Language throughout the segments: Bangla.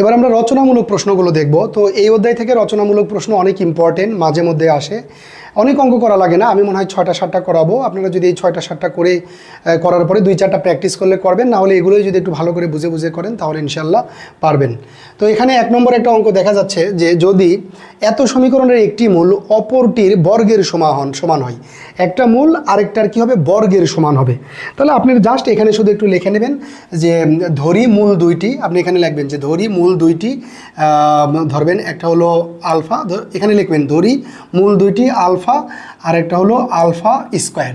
এবার আমরা রচনামূলক প্রশ্নগুলো দেখব। তো এই অধ্যায় থেকে রচনামূলক প্রশ্ন অনেক ইম্পর্টেন্ট মাঝে মধ্যে আসে। অনেক অঙ্ক করা লাগে না, আমি মনে হয় ছয়টা সাতটা করাবো। আপনারা যদি এই ছয়টা সাতটা করে করার পরে দুই চারটা প্র্যাকটিস করলে করবেন, না হলে এগুলোই যদি একটু ভালো করে বুঝে বুঝে করেন, তাহলে ইনশাল্লাহ পারবেন। তো এখানে এক নম্বর একটা অঙ্ক দেখা যাচ্ছে যে, যদি এত সমীকরণের একটি মূল অপরটির বর্গের সমান সমান হয়। একটা মূল আরেকটার কি হবে? বর্গের সমান হবে। তাহলে আপনি জাস্ট এখানে শুধু একটু লিখে নেবেন যে, ধরি মূল দুইটি, আপনি এখানে লিখবেন যে, ধরি মূল দুইটি ধরবেন, একটা হলো আলফা এখানে লিখবেন, ধরি মূল দুইটি আলফা আর একটা হলো আলফা স্কোয়ার।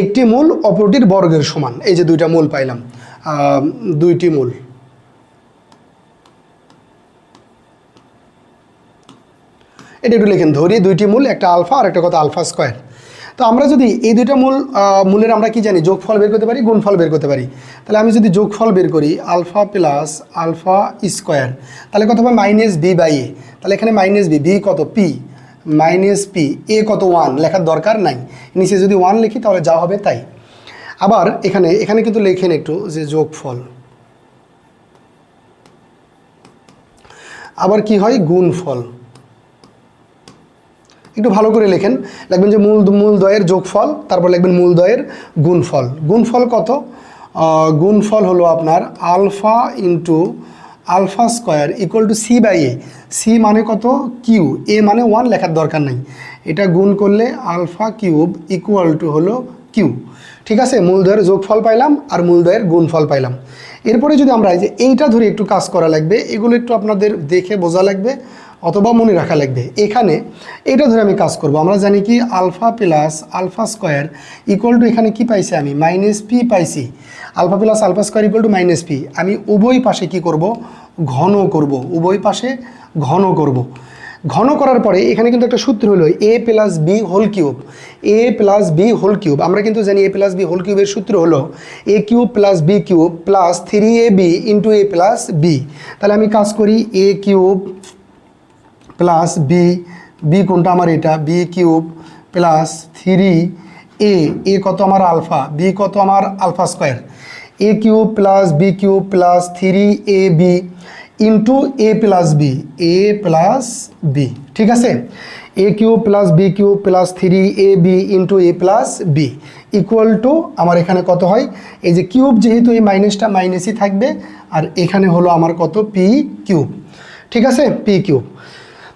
একটি মূল, অপরটির বর্গের সমান। এই যে দুইটা মূল পাইলাম। দুইটি মূল। এটা একটু লিখেন, ধরি দুইটি মূল, একটা আলফা আর একটা কথা আলফা স্কোয়ার। তো আমরা যদি এই দুইটা মূল মূলের আমরা কি জানি? যোগফল বের করতে পারি, গুণফল বের করতে পারি। তাহলে আমি যদি যোগফল বের করি, আলফা প্লাস আলফা স্কোয়ার, তাহলে কত হবে? Minus B by A. তাহলে এখানে মাইনাস বি বি কত? পি। মাইনাস পি এ কত ওয়ান লেখার দরকার নাই। নিচে যদি ওয়ান লিখি, তাহলে যা হবে তাই। আবার এখানে এখানে কিন্তু লেখেন একটু যে যোগফল। আবার কি হয়? গুণফল। একটু ভালো করে লেখেন। লিখবেন যে মূল মূল দয়ের যোগফল, তারপর লিখবেন মূল দয়ের গুণফল। গুণফল কত? গুণফল হলো আপনার alpha into alpha square equal to C by A C মানে কত? কিউ এ মানে ওয়ান লেখার দরকার নেই। এটা গুণ করলে আলফা কিউব ইকুয়াল টু হলো কিউ ঠিক আছে? মূলদয়ের যোগফল পাইলাম আর মূলদয়ের গুণফল পাইলাম। এরপরে যদি আমরা যে এইটা ধরে একটু কাজ করা লাগবে, এগুলো একটু আপনাদের দেখে বোঝা লাগবে অথবা মনে রাখা লাগবে। এখানে এটা ধরে আমি কাজ করব। আমরা জানি কি? Alpha plus alpha square equal to এখানে কি পাইছি আমি? মাইনাস পি পাইছি। Alpha plus alpha square equal to minus P আমি উভয় পাশে কি করব? ঘন করব। উভয় পাশে ঘন করব। ঘন করার পরে এখানে কিন্তু একটা সূত্র হলো A plus B whole cube A plus B whole cube আমরা কিন্তু জানি এ প্লাস বি হোল কিউবের সূত্র হলো A cube plus B cube plus three A B into A plus B তাহলে আমি কাজ করি A cube plus B B কোনটা আমার এটা? B cube plus three A A কত আমার আলফা? বি কত আমার alpha square? A cube plus B cube plus three A B into A plus B A plus B ঠিক আছে? A cube plus B cube plus three A B into A plus B equal to আমার এখানে কত হয়? এই যে কিউব যেহেতু এই মাইনাসটা মাইনাসই থাকবে, আর এখানে হলো আমার কত? পি কিউব ঠিক আছে? পি কিউব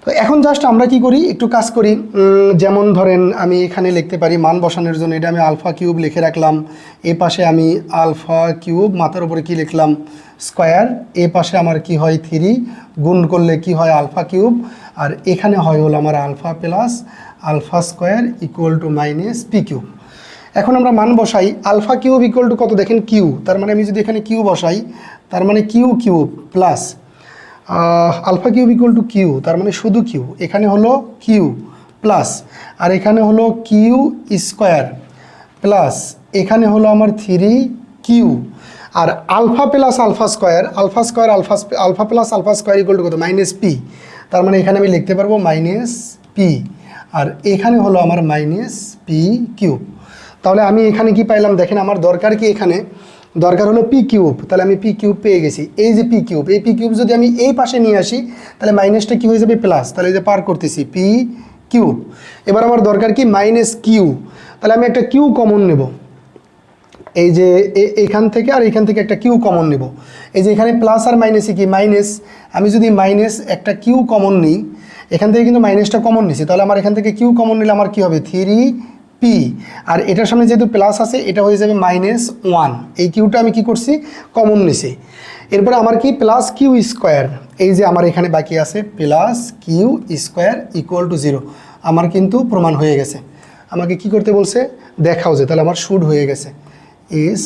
তো এখন জাস্ট আমরা কি করি? একটু কাজ করি। যেমন ধরেন আমি এখানে লিখতে পারি মান বসানোর জন্য। এটা আমি আলফা কিউব লিখে রাখলাম। এ পাশে আমি আলফা কিউব, মাথার উপরে কি লিখলাম? স্কোয়ার। এ পাশে আমার কি হয়? থ্রি। গুণ করলে কি হয়? Alpha cube. আর এখানে হয় হলো আমার alpha plus alpha square equal to minus P cube. এখন আমরা মান বসাই। আলফা কিউব ইকুয়াল টু কত? দেখেন কিউ। তার মানে আমি যদি এখানে কিউ বসাই, তার মানে Q cube plus alpha cube equal to Q, তার মানে শুধু কিউ। এখানে হলো কিউ প্লাস আর এখানে হলো কিউ স্কোয়ার প্লাস এখানে হলো আমার three Q. R alpha plus alpha square alpha square alpha alpha plus alpha square equal to কত? মাইনাস পি তার মানে এখানে আমি লিখতে পারব মাইনাস পি আর এখানে হলো আমার মাইনাস পি কিউব তাহলে আমি এখানে কি পাইলাম? দেখেন আমার দরকার কি এখানে? দরকার হলো পি কিউব তাহলে আমি পি কিউব পেয়ে গেছি। এই যে পি কিউব এই পি কিউব যদি আমি এই পাশে নিয়ে আসি, তাহলে মাইনাসটা কি হয়ে যাবে? প্লাস তাহলে এই যে পার করতেছি পি কিউব এবার আমার দরকার কি? মাইনাস কিউ তাহলে আমি একটা কিউ কমন নেব। এই যে এখান থেকে আর এখান থেকে একটা কিউ কমন নেব। এই যে এখানে প্লাস আর মাইনাসই কি? মাইনাস আমি যদি মাইনাস একটা কিউ কমন নিই, এখান থেকে কিন্তু মাইনাসটা কমন নিছি। তাহলে আমার এখান থেকে কিউ কমন নিলে আমার কি হবে? থ্রি পি আর এটার সামনে যেহেতু প্লাস আছে, এটা হয়ে যাবে মাইনাস ওয়ান এই কিউটা আমি কি করছি? কমন নিছি। এরপরে আমার কি প্লাস কিউ স্কোয়ার এই যে আমার এখানে বাকি আছে plus Q square equal to zero আমার কিন্তু প্রমাণ হয়ে গেছে। আমাকে কি করতে বলছে? দেখাও যে, তাহলে আমার শুট হয়ে গেছে। এস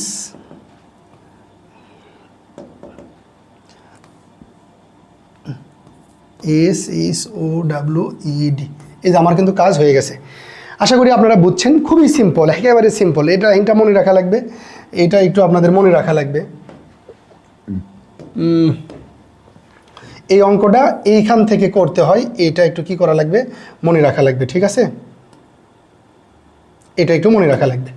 এস এস ও ডাব্লিউ ইডি এই যে আমার কিন্তু কাজ হয়ে গেছে। আশা করি আপনারা বুঝছেন, খুবই সিম্পল একেবারে সিম্পল এটা এটা মনে রাখা লাগবে, এটা একটু আপনাদের মনে রাখা লাগবে। এই অঙ্কটা এইখান থেকে করতে হয়, এটা একটু কি করা লাগবে? মনে রাখা লাগবে, ঠিক আছে? এটা একটু মনে রাখা লাগবে।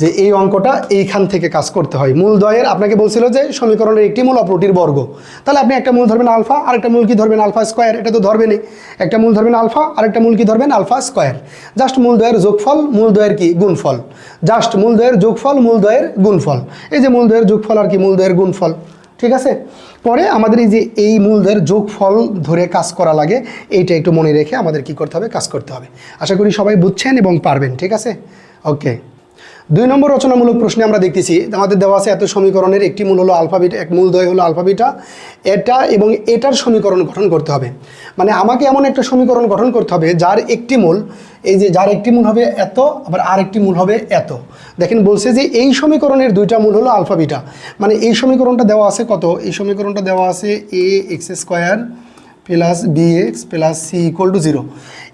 যে এই অঙ্কটা এইখান থেকে কাজ করতে হয়। মূল দয়ের আপনাকে বলছিল যে সমীকরণের একটি মূল অপরটির বর্গ। তাহলে আপনি একটা মূল ধরবেন আলফা আর একটা মূল কি ধরবেন আলফা স্কোয়ার? এটা তো ধরবেনই। একটা মূল ধরবেন আলফা আর একটা মূল কি ধরবেন আলফা স্কোয়ার। জাস্ট মূল দয়ের যোগফল, মূল দয়ের কি গুণফল। জাস্ট মূল দয়ের যোগফল, মূল দয়ের গুণফল। এই যে মূল দয়ের যোগফল আর কি, মূল দয়ের গুণফল। ঠিক আছে? পরে আমাদের এই যে এই মূলদের যোগফল ধরে কাজ করা লাগে, এইটা একটু মনে রেখে আমাদের কি করতে হবে? কাজ করতে হবে। আশা করি সবাই বুঝছেন এবং পারবেন। ঠিক আছে? ওকে। দুই নম্বর রচনামূলক প্রশ্নে আমরা দেখতেছি, আমাদের দেওয়া আছে এত সমীকরণের একটি মূল হলো আলফাবিটা, এক মূল দ্বয় হলো আলফাবিটা, এটা এবং এটার সমীকরণ গঠন করতে হবে। মানে আমাকে এমন একটা সমীকরণ গঠন করতে হবে যার একটি মূল, এই যে যার একটি মূল হবে এত, আবার আরেকটি মূল হবে এত। দেখেন বলছে যে এই সমীকরণের দুইটা মূল হলো আলফাবিটা। মানে এই সমীকরণটা দেওয়া আছে কত? এই সমীকরণটা দেওয়া আছে A X square plus B plus C equal to zero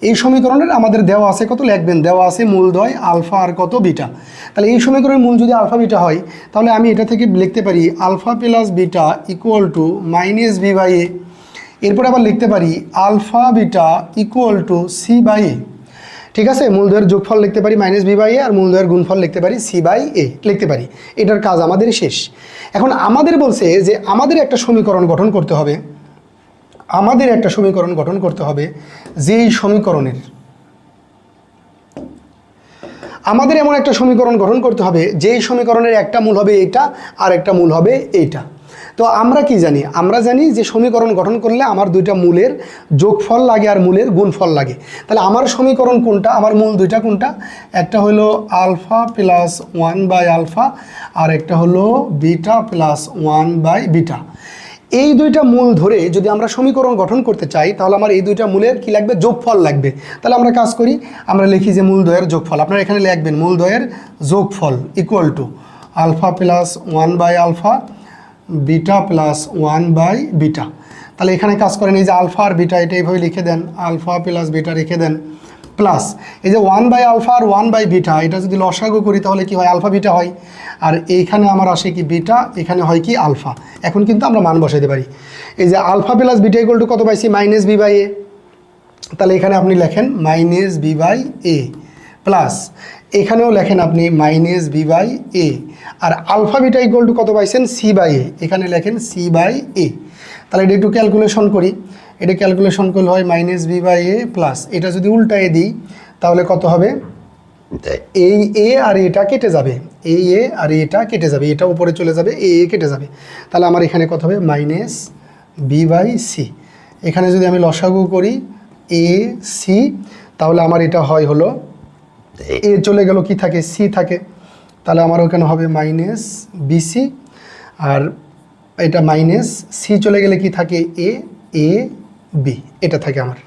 এই সমীকরণের আমাদের দেওয়া আছে কত লিখবেন? দেওয়া আছে মূলদ্বয় আলফা আর কত বিটা। তাহলে এই সমীকরণের মূল যদি আলফা বিটা হয়, তাহলে আমি এটা থেকে লিখতে পারি alpha plus beta equal to minus B by A এরপর আবার লিখতে পারি alpha beta equal to C by A ঠিক আছে? মূলদয়ের যোগফল লিখতে পারি মাইনাস বি বাই এ আর মূলদয়ের গুণফল লিখতে পারি সি বাই এ লিখতে পারি। এটার কাজ আমাদের শেষ। এখন আমাদের বলছে যে আমাদের একটা সমীকরণ গঠন করতে হবে। আমাদের একটা সমীকরণ গঠন করতে হবে যেই সমীকরণের। আমাদের এমন একটা সমীকরণ গঠন করতে হবে যেই সমীকরণের একটা মূল হবে এইটা আর একটা মূল হবে এইটা। তো আমরা কি জানি? আমরা জানি যে সমীকরণ গঠন করলে আমার দুইটা মূলের যোগফল লাগে আর মূলের গুণফল লাগে। তাহলে আমার সমীকরণ কোনটা? আমার মূল দুইটা কোনটা? একটা হলো alpha plus one by alpha আর একটা হলো beta plus one by beta. এই দুইটা মূল ধরে যদি আমরা সমীকরণ গঠন করতে চাই, তাহলে আমার এই দুইটা মূলের কি লাগবে? যোগফল লাগবে। তাহলে আমরা কাজ করি, আমরা লিখি যে মূল দ্বয়ের যোগফল। আপনারা এখানে লিখবেন, মূল দ্বয়ের যোগফল equal to alpha plus one by alpha beta plus one by beta তাহলে এখানে কাজ করেন, এই যে আলফা আর বিটা এটা এইভাবে লিখে দেন আলফা প্লাস বিটা রেখে দেন। প্লাস এই যে ওয়ান বাই আলফা আর ওয়ান বাই বিটা এটা যদি লসাগু করি তাহলে কি হয়? আলফা বিটা হয়। আর এইখানে আমার আসে কি বিটা এখানে হয় কি আলফা এখন কিন্তু আমরা মান বসাইতে পারি। এই যে alpha plus beta equal to কত পাইছি মাইনাস বি বাই এ তাহলে এখানে আপনি লেখেন minus B by A plus এখানেও লেখেন আপনি মাইনাস বি বাই এ আর আলফা বিটা ইকুয়াল টু কত পাইছেন সি বাই এ এখানে লেখেন সি বাই এ তাহলে এটা একটু ক্যালকুলেশন করি। এটা ক্যালকুলেশন করলে হয় minus B by A plus এটা যদি উল্টায় দিই তাহলে কত হবে? এই এ আর এটা কেটে যাবে। এই এ আর এটা কেটে যাবে। এটা উপরে চলে যাবে এ এ কেটে যাবে। তাহলে আমার এখানে কত হবে? মাইনাস বি বাই সি এখানে যদি আমি লসাগু করি এ সি তাহলে আমার এটা হয় হলো এ চলে গেল কি থাকে? সি থাকে। তাহলে আমার ওখানে হবে মাইনাস বিসি আর এটা মাইনাস সি চলে গেলে কি থাকে এ এ বি এটা থাকে আমার।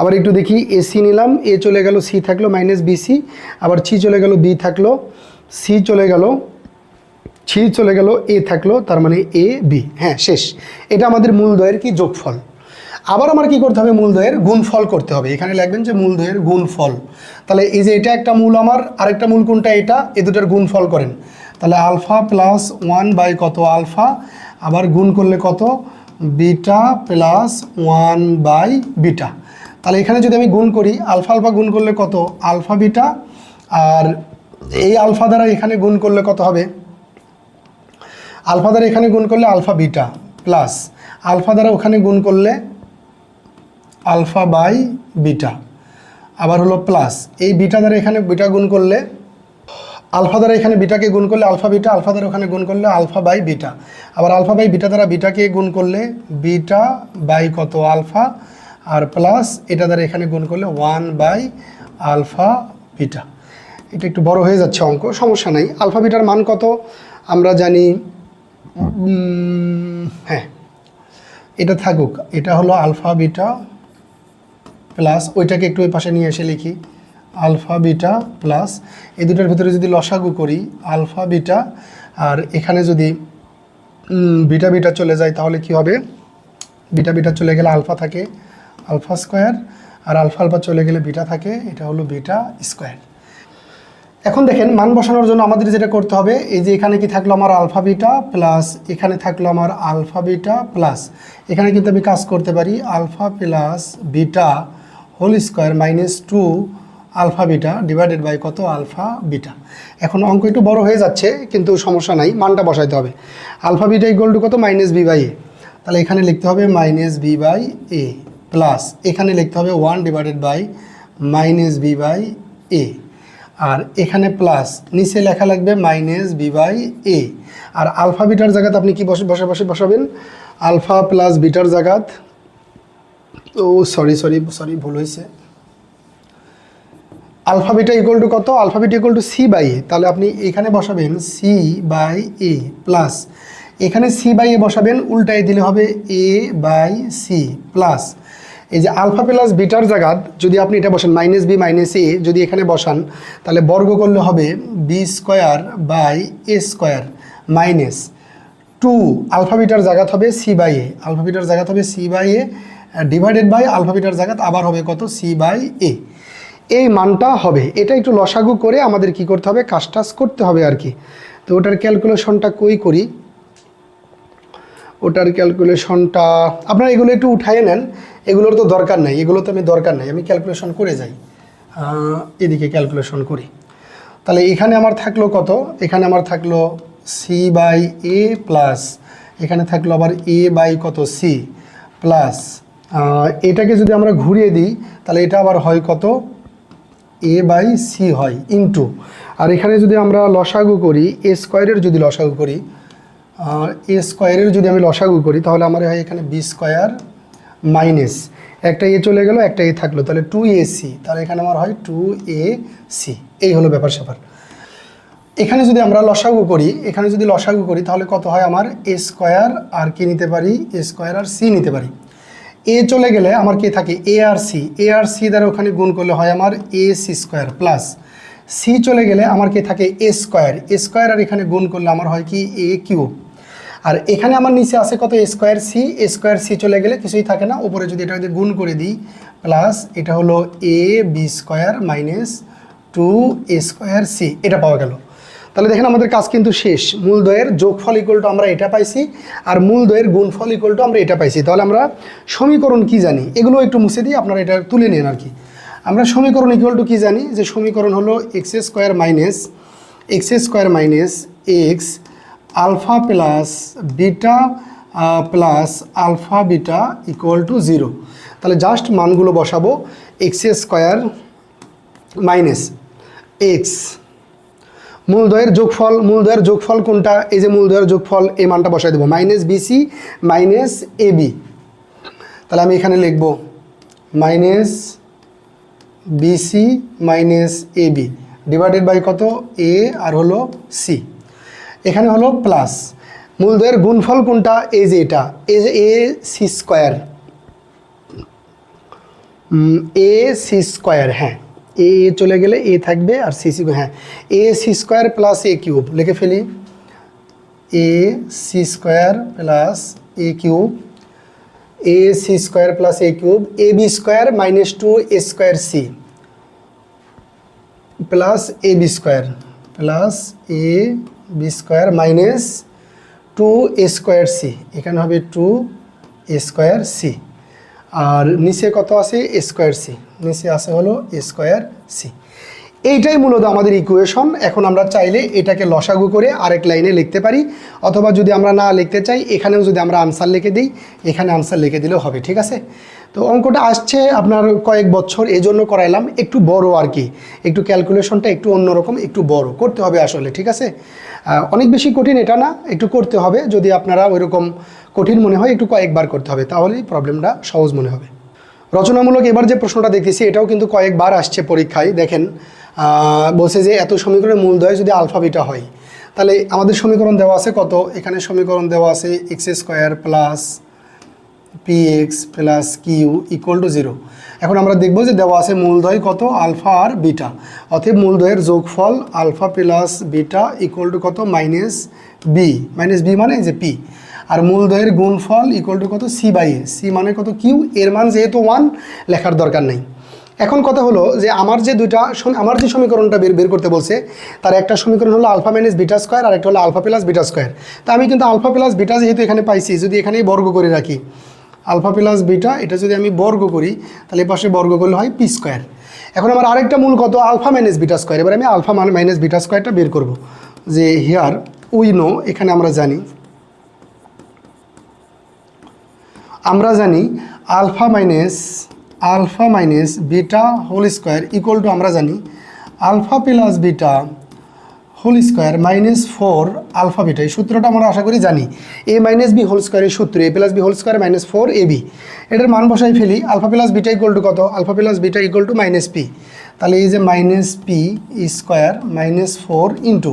আবার একটু দেখি এ সি নিলাম এ চলে গেল সি থাকল মাইনাস বিসি আবার সি চলে গেল বি থাকল সি চলে গেল সি চলে গেল এ থাকল, তার মানে এ বি হ্যাঁ শেষ। এটা আমাদের মূলদয়ের কি যোগফল? আবার আমার কি করতে হবে? মূলদয়ের গুণফল করতে হবে। এখানে লিখবেন যে মূলদয়ের গুণফল। তাহলে এই যে এটা একটা মূল আমার, আরেকটা মূল কোনটা এটা? এ দুটার গুণফল করেন। তাহলে আলফা প্লাস ওয়ান বাই কত আলফা? আবার গুণ করলে কত? Beta plus one by beta. তাহলে এখানে যদি আমি গুণ করি, আলফা আলফা গুণ করলে কত? Alpha beta. আর এই আলফা দ্বারা এখানে গুণ করলে কত হবে? আলফা দ্বারা এখানে গুণ করলে আলফা বিটা প্লাস। আলফা দ্বারা ওখানে গুণ করলে আলফা বাই বিটা। আবার হলো প্লাস। এই বিটা দ্বারা এখানে বিটা গুণ করলে, আলফা দ্বারা এখানে বিটাকে গুণ করলে আলফা বিটা, আলফা দ্বারা ওখানে গুণ করলে আলফা বাই বিটা। আবার আলফা বাই বিটা দ্বারা বিটাকে গুণ করলে বিটা বাই কত আলফা, আর প্লাস এটা দ্বারা এখানে গুণ করলে ওয়ান বাই আলফা বিটা। এটা একটু বড় হয়ে যাচ্ছে অঙ্ক, সমস্যা নাই। আলফা বিটার মান কত? আমরা জানি হ্যাঁ এটা থাকুক। এটা হলো আলফা বিটা প্লাস ওইটাকে একটু ওই পাশে নিয়ে এসে লিখি, আলফা, বিটা, প্লাস। এই দুটার ভিতরে যদি লসাগু করি, আলফা, বিটা, আর এখানে যদি বিটা বিটা চলে যায়, তাহলে কি হবে? বিটা বিটা চলে গেলে আলফা থাকে, আলফা স্কোয়ার, আর আলফা আলফা চলে গেলে বিটা থাকে, এটা হলো বিটা স্কোয়ার। এখন দেখেন, মান বসানোর জন্য আমাদের যেটা করতে হবে, এই যে এখানে কি থাকল আমার আলফা, বিটা, প্লাস এখানে থাকল আমার আলফা, বিটা, প্লাস। এখানে কিন্তু আমি কাজ করতে পারি, alpha, plus, beta whole square minus two alpha beta divided by কত? Alpha beta. এখন অঙ্ক একটু বড় হয়ে যাচ্ছে, কিন্তু সমস্যা নাই, মানটা বসাইতে হবে। আলফা বিটা ইকুয়াল টু কত? Minus B by A. তাহলে এখানে লিখতে হবে minus B by A plus এখানে লিখতে হবে one divided by minus B by A. আর এখানে প্লাস, নিচে লেখা লাগবে মাইনাস বি বাই এ। আর আলফা বিটার জায়গাত আপনি কি বসে বসে বসে, বসাবেন? আলফা প্লাস বিটার জায়গাত ও সরি সরি সরি ভুল হয়েছে। আলফা বিটা ইকুয়াল টু কত? Alpha beta equal to C by A তাহলে আপনি এখানে বসাবেন সি বাই এ প্লাস এখানে সি বাই এ বসাবেন, উল্টায় দিলে হবে এ বাই সি প্লাস এই যে আলফা প্লাস বিটার জায়গাত যদি আপনি এটা বসান মাইনাস বি মাইনাস এ যদি এখানে বসান, তাহলে বর্গ করলে হবে B square by A square minus two alpha bitter জায়গাত হবে সি বাই এ আলফা বিটার জায়গাত হবে C by A divided by alpha bitter জায়গাত আবার হবে কত? সি বাই এ এই মানটা হবে। এটা একটু লসাগু করে আমাদের কি করতে হবে? কাজটাজ করতে হবে আর কি। তো ওটার ক্যালকুলেশনটা কই করি? ওটার ক্যালকুলেশনটা, আপনারা এগুলো একটু উঠাইয়ে নেন। এগুলোর তো দরকার নাই। এগুলো তো আমি দরকার নাই। আমি ক্যালকুলেশন করে যাই। এদিকে ক্যালকুলেশন করি। তাহলে এখানে আমার থাকল কত? এখানে আমার থাকল সি বাই এ প্লাস এখানে থাকল আবার এ বাই কত? সি প্লাস এটাকে যদি আমরা ঘুরিয়ে দিই, তাহলে এটা আবার হয় কত? এ বাই সি হয় ইন্টু আর এখানে যদি আমরা লসাগু করি এ স্কোয়ারের যদি লসাগু করি এ স্কোয়ারের যদি আমি লসাগু করি, তাহলে আমার হয় এখানে বি স্কোয়ার মাইনাস একটা এ চলে গেল, একটা এ থাকল, তাহলে টু এ সি তাহলে এখানে আমার হয় টু এ সি এই হলো ব্যাপার স্যাপার। এখানে যদি আমরা লসাগু করি, এখানে যদি লসাগু করি, তাহলে কত হয় আমার? এ স্কোয়ার আর কি নিতে পারি? এ স্কোয়ার আর সি নিতে পারি। এ চলে গেলে আমার কি থাকে? এ আর সি এ আর সি দ্বারা ওখানে গুণ করলে হয় আমার A C square plus C চলে গেলে আমার কি থাকে? এ স্কোয়ার এ স্কোয়ার আর এখানে গুণ করলে আমার হয় কি? এ কিউব আর এখানে আমার নিচে আছে কত? Square C A square C চলে গেলে কিছুই থাকে না। উপরে যদি এটা যদি গুণ করে দিই প্লাস এটা হলো A B square minus two A square C এটা পাওয়া গেল। তাহলে দেখেন আমাদের কাজ কিন্তু শেষ। মূলদয়ের যোগফল ইকুয়াল টু আমরা এটা পাইছি, আর মূলদয়ের গুণফল ইকুয়াল টু আমরা এটা পাইছি। তাহলে আমরা সমীকরণ কি জানি? এগুলো একটু মুছে দিয়ে আপনারা এটা তুলে নিন আর কি। আমরা সমীকরণ ইকুয়াল টু কী জানি? যে সমীকরণ হলো X square minus X square minus X alpha plus beta plus alpha beta equal to zero তাহলে জাস্ট মানগুলো বসাবো এক্স স্কোয়ার মাইনাস এক্স মূলদয়ের যোগফল মূলদয়ের যোগফল কোনটা? এই যে মূলদয়ের যোগফল, এই মানটা বসাই দেবো। Minus BC minus A B তাহলে আমি এখানে লিখব minus BC minus A B divided by কত? এ আর হলো সি এখানে হলো প্লাস মূলদয়ের গুণফল কোনটা? এই যে এটা। A A C square A C square হ্যাঁ। এ এ চলে গেলে এ থাকবে আর সি সি হ্যাঁ A C square plus A cube লিখে ফেলি। A C square plus A cube A C square plus A cube A B square minus two A square C plus A B square plus A B square minus two A square C এখানে হবে টু এ স্কোয়ার সি আর নিচে কত আছে? এ স্কোয়ার সি নিচে আছে হলো স্কোয়ার সি। এইটাই মূলত আমাদের ইকুয়েশন এখন আমরা চাইলে এটাকে লসাগু করে আরেক লাইনে লিখতে পারি, অথবা যদি আমরা না লিখতে চাই, এখানেও যদি আমরা আনসার লিখে দিই, এখানে আনসার লিখে দিলেও হবে, ঠিক আছে? তো অঙ্কটা আসছে আপনার কয়েক বছর এই জন্য করাইলাম, একটু বড় আর কি। একটু ক্যালকুলেশনটা একটু অন্যরকম, একটু বড়, করতে হবে আসলে, ঠিক আছে? অনেক বেশি কঠিন এটা না, একটু করতে হবে, যদি আপনারা ওইরকম কঠিন মনে হয়, একটু কয়েকবার করতে হবে, তাহলেই প্রবলেমটা সহজ মনে হবে। রচনামূলক এবার যে প্রশ্নটা দেখতেছি, এটাও কিন্তু কয়েকবার আসছে পরীক্ষায়। দেখেন বলছে যে এত সমীকরণের মূলদয় যদি আলফা বিটা হয়, তাহলে আমাদের সমীকরণ দেওয়া আছে কত? এখানে সমীকরণ দেওয়া আছে X square plus P X plus Q equal to zero এখন আমরা দেখব যে দেওয়া আছে মূলদয় কত? আলফা আর বিটা। অতএব মূলদয়ের যোগফল alpha plus beta equal to কত? মাইনাস বি মাইনাস বি মানে যে পি মূলদয়ের গুণফল ইকুয়াল টু কত? সি বাই এ সি মানে কত? কিউ এর মান যেহেতু ওয়ান লেখার দরকার নেই। এখন কথা হলো যে আমার যে দুইটা আমার যে সমীকরণটা বের বের করতে বলছে, তার একটা সমীকরণ হলো আলফা মাইনাস বিটা স্কোয়ার আর একটা হলো আলফা প্লাস বিটা স্কোয়ার তা আমি কিন্তু আলফা প্লাস বিটা যেহেতু এখানে পাইছি, যদি এখানেই বর্গ করে রাখি আলফা প্লাস বিটা এটা যদি আমি বর্গ করি, তাহলে এ পাশে বর্গ করলে হয় পি স্কোয়ার এখন আমার আরেকটা মূল কত? আলফা মাইনাস বিটা স্কোয়ার এবার আমি আলফা মাইনাস বিটা স্কোয়ারটা বের করব। যে হিয়ার উই নো এখানে আমরা জানি আমরা জানি alpha minus alpha minus beta whole square equal to আমরা জানি alpha plus beta whole square minus four alpha beta. এই সূত্রটা আমরা আশা করি জানি। এ মাইনাস বি হোল স্কোয়ারের সূত্র, A plus B whole square minus four A B. এটার মান বসাই ফেলি, alpha plus beta equal to কত? Alpha plus beta equal to minus P. তাহলে এই যে minus P square minus four into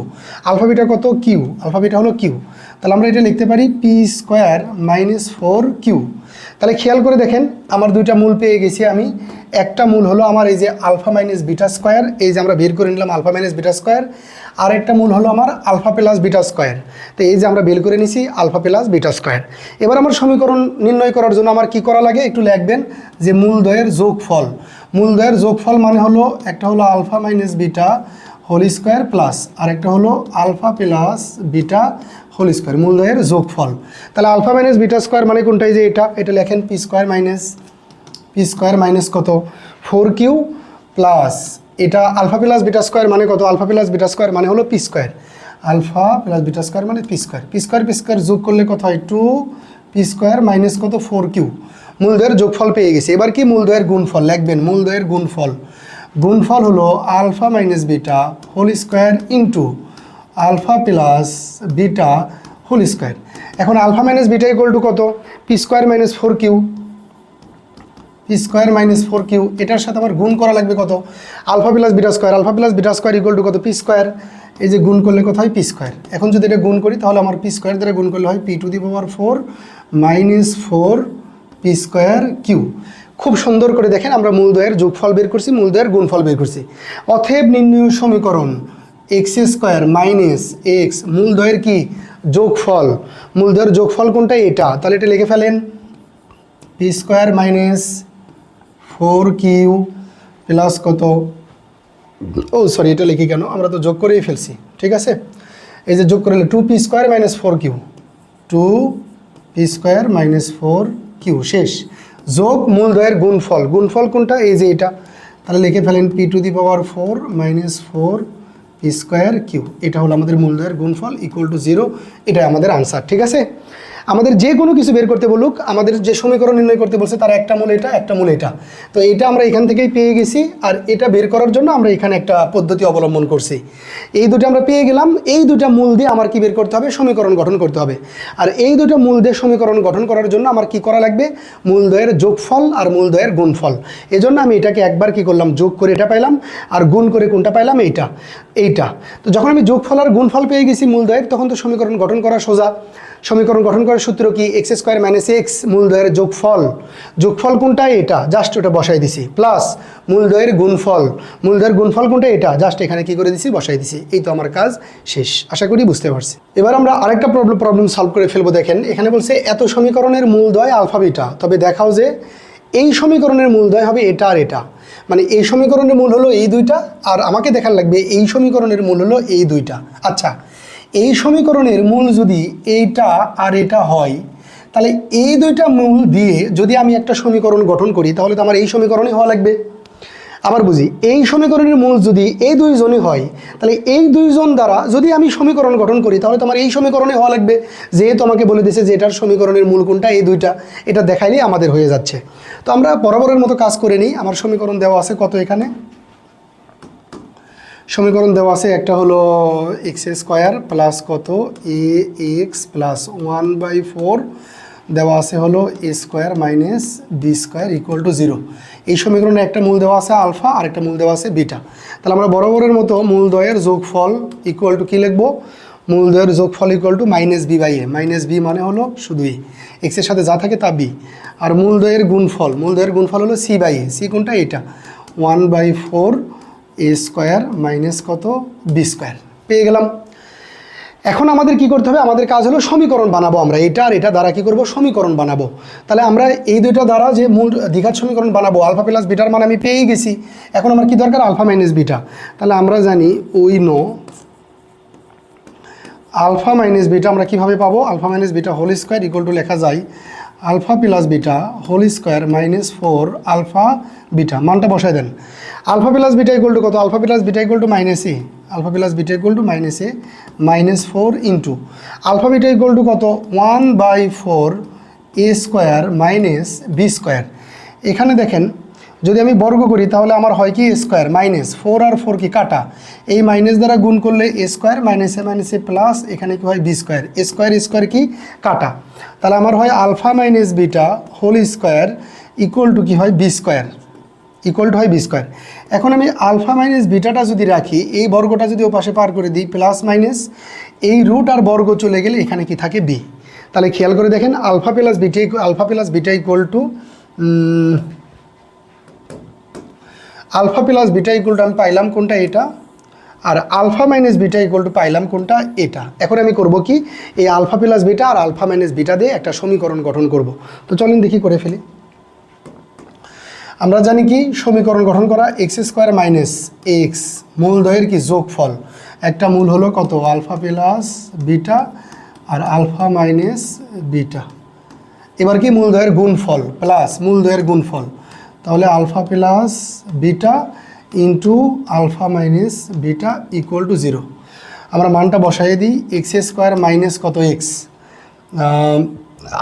alpha beta কত? কিউ। আলফা বিটা হলো কিউ। তাহলে আমরা এটা লিখতে পারি P square minus four Q তাহলে খেয়াল করে দেখেন, আমার দুইটা মূল পেয়ে গেছি আমি। একটা মূল হলো আমার এই যে আলফা মাইনাস বিটা স্কোয়ার এই যে আমরা বের করে নিলাম আলফা মাইনাস বিটা স্কোয়ার আর একটা মূল হলো আমার আলফা প্লাস বিটা স্কোয়ার তো এই যে আমরা বের করে নিছি আলফা প্লাস বিটা স্কোয়ার এবার আমার সমীকরণ নির্ণয় করার জন্য আমার কি করা লাগে, একটু লিখবেন যে মূলদ্বয়ের যোগফল। মূলদ্বয়ের যোগফল মানে হলো, একটা হলো alpha minus beta whole square plus আর একটা হলো alpha plus beta whole square মূলদ্বয়ের যোগফল। তাহলে আলফা মাইনাস বিটা স্কোয়ার মানে কোনটাই যে এটা? এটা লেখেন P square minus, P square minus কত? ফোর কিউ প্লাস, এটা আলফা প্লাস বিটা স্কোয়ার মানে কত? আলফা প্লাস বিটা স্কোয়ার মানে হলো P square. Alpha plus beta square মানে P square. P square P square যোগ করলে কত হয়? টু, পি স্কোয়ার মাইনাস কত? Four Q. মূলদয়ের যোগফল পেয়ে গেছে। এবার কি মূলদয়ের গুণফল? লিখবেন মূলদয়ের গুণফল। গুণফল হলো alpha minus beta whole square into alpha plus beta whole square. এখন alpha minus beta equal to কত? P square minus four Q P square minus four Q এটার সাথে আমার গুণ করা লাগবে কত? Alpha plus beta square alpha plus beta square equal to কত? পি স্কোয়ার এই যে গুণ করলে কত হয় পি স্কোয়ার এখন যদি এটা গুণ করি, তাহলে আমার পি স্কোয়ার দ্বারা গুণ করলে হয় P to the power four minus four P square Q খুব সুন্দর করে দেখেন, আমরা মূলদয়ের যোগফল বের করছি মূলদয়ের গুণফল বের করছি। অথেব নির্ণয় সমীকরণ এক্স স্কোয়ার মাইনাস এক্স মূলদয়ের কি? যোগফল। মূলদয়ের যোগফল কোনটা? এটা। তাহলে এটা লিখে ফেলেন। P square minus four Q plus কত? ও সরি এটা লিখি কেন? আমরা তো যোগ করেই ফেলছি। ঠিক আছে? এই যে যোগ করে two P square minus four Q two P square minus four Q শেষ। যোগ মূলদয়ের গুণফল। গুণফল কোনটা? এই যে এটা। তাহলে লিখে ফেলেন P to the power four minus four P square Q. এটা হলো আমাদের মূল মূলদয়ের গুণফল ইকুয়াল টু জিরো এটাই আমাদের আনসার ঠিক আছে? আমাদের যে কোনো কিছু বের করতে বলুক, আমাদের যে সমীকরণ নির্ণয় করতে বলছে, তার একটা মূল এটা, একটা মূল এটা। তো এটা আমরা এখান থেকেই পেয়ে গেছি, আর এটা বের করার জন্য আমরা এখানে একটা পদ্ধতি অবলম্বন করছি। এই দুটো আমরা পেয়ে গেলাম, এই দুটা মূল দিয়ে আমার কি বের করতে হবে? সমীকরণ গঠন করতে হবে। আর এই দুটো মূল দিয়ে সমীকরণ গঠন করার জন্য আমার কি করা লাগবে? মূলদয়ের যোগফল আর মূলদয়ের গুণফল। এজন্য আমি এটাকে একবার কি করলাম, যোগ করে এটা পাইলাম, আর গুণ করে কোনটা পাইলাম? এইটা। এইটা। তো যখন আমি যোগফল আর গুণফল পেয়ে গেছি মূলদয়ের তখন তো সমীকরণ গঠন করা সোজা। সমীকরণ গঠন করার সূত্র কি? এক্স স্কোয়ার মাইনাস এক্স মূলদয়ের যোগফল। যোগফল কোনটা? এটা। জাস্ট ওটা বসাই দিছি। প্লাস মূলদয়ের গুণফল। মূলদয়ের গুণফল কোনটা? এটা। জাস্ট এখানে কি করে দিছি? বসাই দিছি। এই তো আমার কাজ শেষ। আশা করি বুঝতে পারছি। এবার আমরা আরেকটা প্রবলেম প্রবলেম সলভ করে ফেলব, দেখেন। এখানে বলছে এত সমীকরণের মূলদয় আলফা বিটা। তবে দেখাও যে এই সমীকরণের মূলদয় হবে এটা আর এটা। মানে এই সমীকরণের মূল হলো এই দুইটা, আর আমাকে দেখার লাগবে এই সমীকরণের মূল হলো এই দুইটা। আচ্ছা এই সমীকরণের মূল যদি এইটা আর এটা হয়, তাহলে এই দুইটা মূল দিয়ে যদি আমি একটা সমীকরণ গঠন করি, তাহলে তো আমার এই সমীকরণই হওয়া লাগবে। আবার বুঝি, এই সমীকরণের মূল যদি এই দুইজনই হয়, তাহলে এই দুইজন দ্বারা যদি আমি সমীকরণ গঠন করি, তাহলে তোমার এই সমীকরণে হওয়া লাগবে। যেহেতু আমাকে বলে দিয়েছে যে এটার সমীকরণের মূল কোনটা, এই দুইটা, এটা দেখাইলেই আমাদের হয়ে যাচ্ছে। তো আমরা বরাবরের মতো কাজ করে নিই, আমার সমীকরণ দেওয়া আছে কত এখানে? সমীকরণ দেওয়া আছে, একটা হলো এক্স স্কোয়ার প্লাস কত? A X plus one by four দেওয়া আছে হলো A square minus B square equal to zero এই সমীকরণে একটা মূল দেওয়া আছে আলফা আর একটা মূল দেওয়া আছে বিটা। তাহলে আমরা বরাবরের মতো মূলদয়ের যোগফল ইকুয়াল টু কী লিখব? মূলদয়ের যোগফল equal to minus B by A minus B মানে হলো শুধু এ এক্সের সাথে যা থাকে তা বি আর মূলদয়ের গুণফল মূলদয়ের গুণফল হলো সি বাই এ সি কোনটা? এটা। One by four A square minus কত? বি স্কোয়ার পেয়ে গেলাম। এখন আমাদের কি করতে হবে? আমাদের কাজ হলো সমীকরণ বানাবো আমরা। এটা আর এটা দ্বারা কি করব? সমীকরণ বানাবো। তাহলে আমরা এই দুইটা দ্বারা যে মূল দ্বিঘাত সমীকরণ বানাবো, আলফা প্লাস বিটার মানে আমি পেয়েই গেছি। এখন আমার কি দরকার? Alpha minus beta. তাহলে আমরা জানি we know, alpha minus beta আমরা কীভাবে পাবো? Alpha minus beta whole square equal to লেখা যায় alpha plus beta whole square minus four alpha beta, মানটা বসাই দেন। Alpha plus beta equal to কত? Alpha plus beta equal to minus A alpha plus beta equal to minus A minus four into alpha beta equal to কত? One by four A square minus B square এখানে দেখেন যদি আমি বর্গ করি, তাহলে আমার হয় কি? স্কোয়ার মাইনাস ফোর আর ফোর কি? কাটা। এই মাইনাস দ্বারা গুণ করলে এ স্কোয়ার মাইনাসে মাইনাসে প্লাস, এখানে কি হয়? B square. স্কোয়ার স্কোয়ার কি? কাটা। তাহলে আমার হয় alpha minus beta whole square equal to কি হয়? B square. ইকুয়াল টু হয় বি স্কোয়ার। এখন আমি আলফা মাইনাস বিটাটা যদি রাখি, এই বর্গটা যদি ও পাশে পার করে দিই, প্লাস মাইনাস, এই রুট আর বর্গ চলে গেলে এখানে কি থাকে? বি। তাহলে খেয়াল করে দেখেন, alpha plus beta alpha plus beta equal to alpha plus beta equal to আমি পাইলাম কোনটা এটা? আর alpha minus beta equal to পাইলাম কোনটা? এটা। এখন আমি করব কি? এই আলফা প্লাস বিটা আর আলফা মাইনাস বিটা দিয়ে একটা সমীকরণ গঠন করব। তো চলেন দেখি করে ফেলি। আমরা জানি কি? সমীকরণ গঠন করা এক্স স্কোয়ার মাইনাস এক্স মূলদয়ের কি? যোগফল। একটা মূল হলো কত? আলফা প্লাস বিটা আর আলফা মাইনাস বিটা। এবার কি? মূলদয়ের গুণফল প্লাস মূলদয়ের গুণফল। তাহলে alpha plus beta into alpha minus beta equal to zero. আমরা মানটা বসাই দিই, এক্স স্কোয়ার মাইনাস কত x?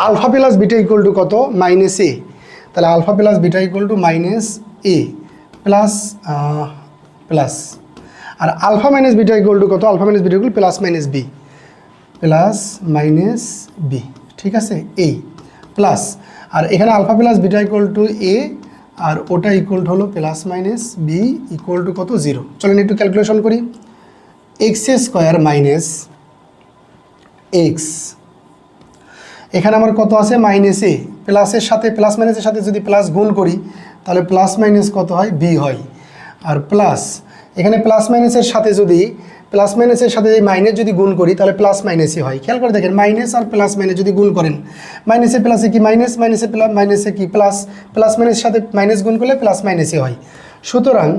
Alpha plus beta equal to কত? Minus a. তাহলে alpha plus beta equal to minus a plus plus. R alpha minus beta equal to কত? Alpha minus beta equal plus minus b. Plus minus b. ঠিক আছে? এই প্লাস। আর এখানে alpha plus beta equal to a আর ওটা ইকুয়াল হলো plus minus b equal to কত? জিরো চলেন একটু ক্যালকুলেশন করি। এক্স স্কোয়ার মাইনাস এক্স এখানে আমার কত আছে? মাইনাস এ প্লাসের সাথে প্লাস মাইনাসের সাথে যদি প্লাস গুণ করি, তাহলে প্লাস মাইনাস কত হয়? বি হয়। আর প্লাস এখানে প্লাস মাইনাসের সাথে যদি প্লাস মাইনাসের সাথে এই মাইনাস যদি গুণ করি, তাহলে প্লাস মাইনাসই হয়। খেয়াল করে দেখেন মাইনাস আর প্লাস মাইনাস যদি গুণ করেন মাইনাসে প্লাসে কি মাইনাস মাইনাসে প্লাস মাইনাসে কি প্লাস প্লাস মাইনাসের সাথে মাইনাস গুণ করলে প্লাস মাইনাসই হয়। সুতরাং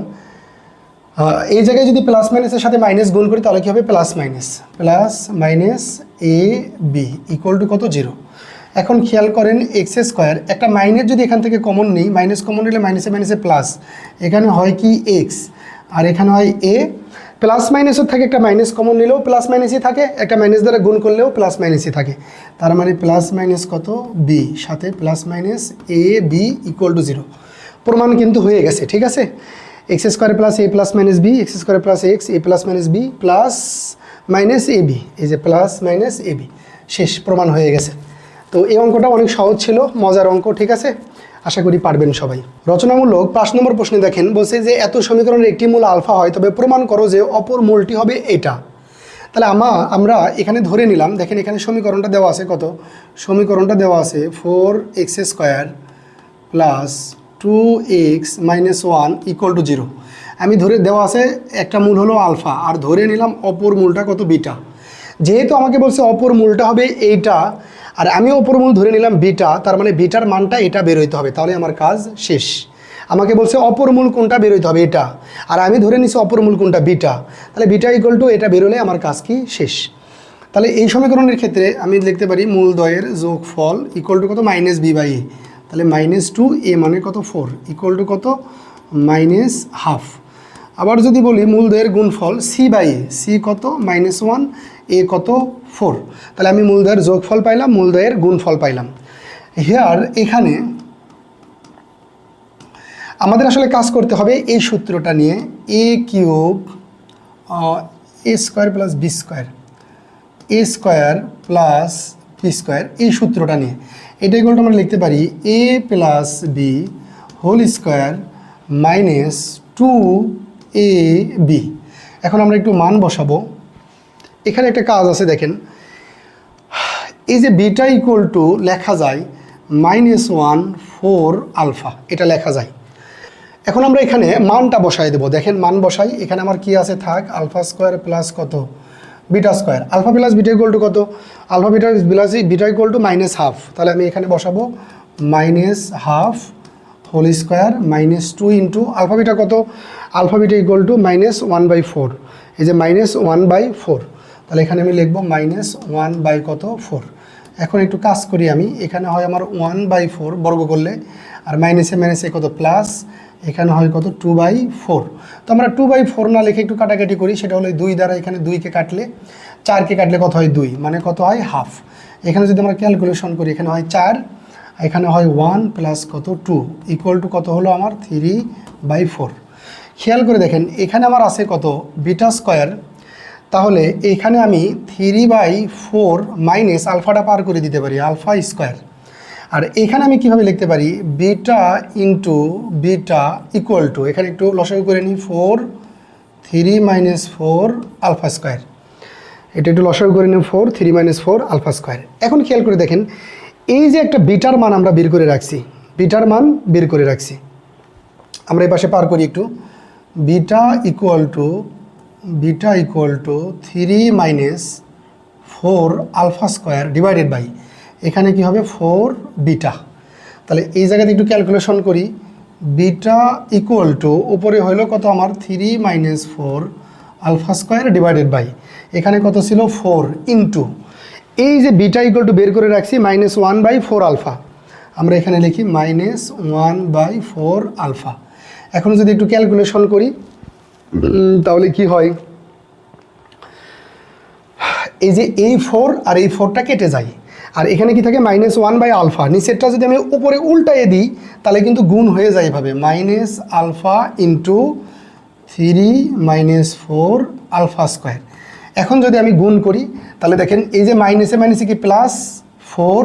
এই জায়গায় যদি প্লাস মাইনাসের সাথে মাইনাস গুণ করি, তাহলে কী হবে? Plus minus plus minus a b equal to কত? জিরো এখন খেয়াল করেন এক্স স্কোয়ার একটা মাইনাস যদি এখান থেকে কমন নেই মাইনাস কমন নিলে মাইনাসে মাইনাসে প্লাস এখানে হয় কি এক্স আর এখানে হয় এ প্লাস মাইনাসের থাকে, একটা মাইনাস কমন নিলেও প্লাস মাইনাসই থাকে, একটা মাইনাস দ্বারা গুণ করলেও প্লাস মাইনাসই থাকে। তার মানে প্লাস মাইনাস কত? বি সাথে plus minus a b equal to zero প্রমাণ কিন্তু হয়ে গেছে, ঠিক আছে? X square plus a plus minus b x square plus x a plus minus b plus minus a b এই যে প্লাস মাইনাস এ বি শেষ, প্রমাণ হয়ে গেছে। তো এই অঙ্কটা অনেক সহজ ছিল, মজার অঙ্ক, ঠিক আছে? আশা করি পারবেন সবাই। রচনামূলক পাঁচ নম্বর প্রশ্নে দেখেন, বলছে যে, এত সমীকরণের একটি মূল আলফা হয়, তবে প্রমাণ করো যে অপর মূলটি হবে এটা। তাহলে আমা, আমরা এখানে ধরে নিলাম, দেখেন এখানে সমীকরণটা দেওয়া আছে কত? সমীকরণটা দেওয়া আছে four x square plus two x minus one equal to zero আমি ধরে, দেওয়া আছে একটা মূল হলো আলফা, আর ধরে নিলাম অপর মূলটা কত বিটা। যেহেতু আমাকে বলছে অপর মূলটা হবে এইটা আর আমি অপর মূল ধরে নিলাম বিটা, তার মানে বিটার মানটা এটা বেরোইতে হবে। তাহলে আমার কাজ শেষ। আমাকে বলছে, অপর মূল কোনটা বেরোইতে হবে? এটা। আর আমি ধরে নিছি, অপর মূল কোনটা বিটা? তাহলে বিটা ইকুয়াল টু এটা বেরোলে আমার কাজ কি শেষ। তাহলে এই সমীকরণের ক্ষেত্রে আমি লিখতে পারি মূলদয়ের যোগফল ইকুয়াল টু কত? মাইনাস বি বাই এ তাহলে মাইনাস টু এ মানে কত? ফোর ইকুয়াল টু কত? মাইনাস হাফ আবার যদি বলি মূলদয়ের গুণফল সি বাই সি কত? মাইনাস ওয়ান এ কত? ফোর। তাহলে আমি মূলদয়ের যোগফল পাইলাম মূলদয়ের গুণফল পাইলাম। হিয়ার এখানে আমাদের আসলে কাজ করতে হবে এই সূত্রটা নিয়ে a cube a square plus b square a square plus b square এই সূত্রটা নিয়ে। এটা ইকুয়াল টু আমরা লিখতে পারি a plus b whole square minus two a b এখন আমরা একটু মান বসাবো। এখানে একটা কাজ আছে, দেখেন। এই যে বিটা ইকুয়াল টু লেখা যায় মাইনাস ওয়ান ফোর আলফা এটা লেখা যায়। এখন আমরা এখানে মানটা বসাই দেবো। দেখেন, মান বসাই। এখানে আমার কি আছে? থাক আলফা স্কোয়ার প্লাস কত? Beta square alpha plus beta equal to কত? Alpha beta plus beta equal to minus half তাহলে আমি এখানে বসাবো minus half whole square minus two into alpha beta কত? Alpha beta equal to minus one by four এই যে মাইনাস ওয়ান বাই ফোর তাহলে এখানে আমি লিখব মাইনাস ওয়ান বাই কত? ফোর এখন একটু কাজ করি আমি। এখানে হয় আমার ওয়ান বাই ফোর বর্গ করলে, আর মাইনাসে মাইনাসে কত? প্লাস এখানে হয় কত? টু বাই ফোর তো আমরা টু বাই ফোর না লিখে একটু কাটাকাটি করি। সেটা হলো দুই দ্বারা এখানে দুইকে কাটলে চারকে কাটলে কত হয়? দুই। মানে কত হয়? হাফ এখানে যদি আমরা ক্যালকুলেশন করি, এখানে হয় চার। এখানে হয় ওয়ান প্লাস কত? টু ইকুয়াল টু কত হলো আমার? থ্রি বাই ফোর খেয়াল করে দেখেন, এখানে আমার আছে কত? বিটা স্কোয়ার তাহলে এখানে আমি থ্রি বাই ফোর মাইনাস আলফাটা পার করে দিতে পারি আলফা স্কোয়ার আর এখানে আমি কীভাবে লিখতে পারি? Beta into beta equal to এখানে একটু লসাগু করে নিই four three minus four alpha square এটা একটু লসাগু করে নিই four three minus four alpha square এখন খেয়াল করে দেখেন, এই যে একটা বিটার মান আমরা বের করে রাখছি বিটার মান বের করে রাখছি। আমরা এই পাশে পার করি একটু beta equal to beta equal to three minus four alpha square divided by, এখানে কি হবে? Four beta. তাহলে এই জায়গাতে একটু ক্যালকুলেশন করি। বিটা ইকুয়াল টু উপরে হইল কত আমার? Three minus four alpha square divided by, এখানে কত ছিল? Four into. এই যে বিটা ইকুয়াল টু বের করে রাখছি, minus one by four alpha. আমরা এখানে লিখি minus one by four alpha. এখন যদি একটু ক্যালকুলেশন করি তাহলে কি হয়? এই যে এই ফোর আর এই ফোরটা কেটে যায়। আর এখানে কি থাকে? মাইনাস ওয়ান বাই আলফা নিচেরটা যদি আমি উপরে উল্টাইয়ে দিই, তাহলে কিন্তু গুণ হয়ে যায় এভাবে। Minus alpha into three minus four alpha square এখন যদি আমি গুণ করি, তাহলে দেখেন, এই যে মাইনাসে মাইনাসে কি প্লাস ফোর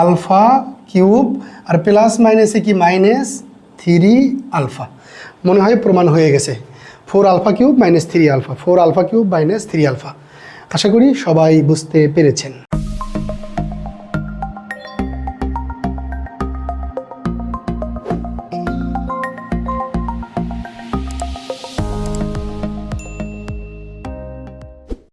আলফা কিউব আর প্লাস মাইনাসে কি মাইনাস থ্রি আলফা মনে হয় প্রমাণ হয়ে গেছে। Four alpha cube minus three alpha, four alpha cube minus three alpha. আশা করি সবাই বুঝতে পেরেছেন।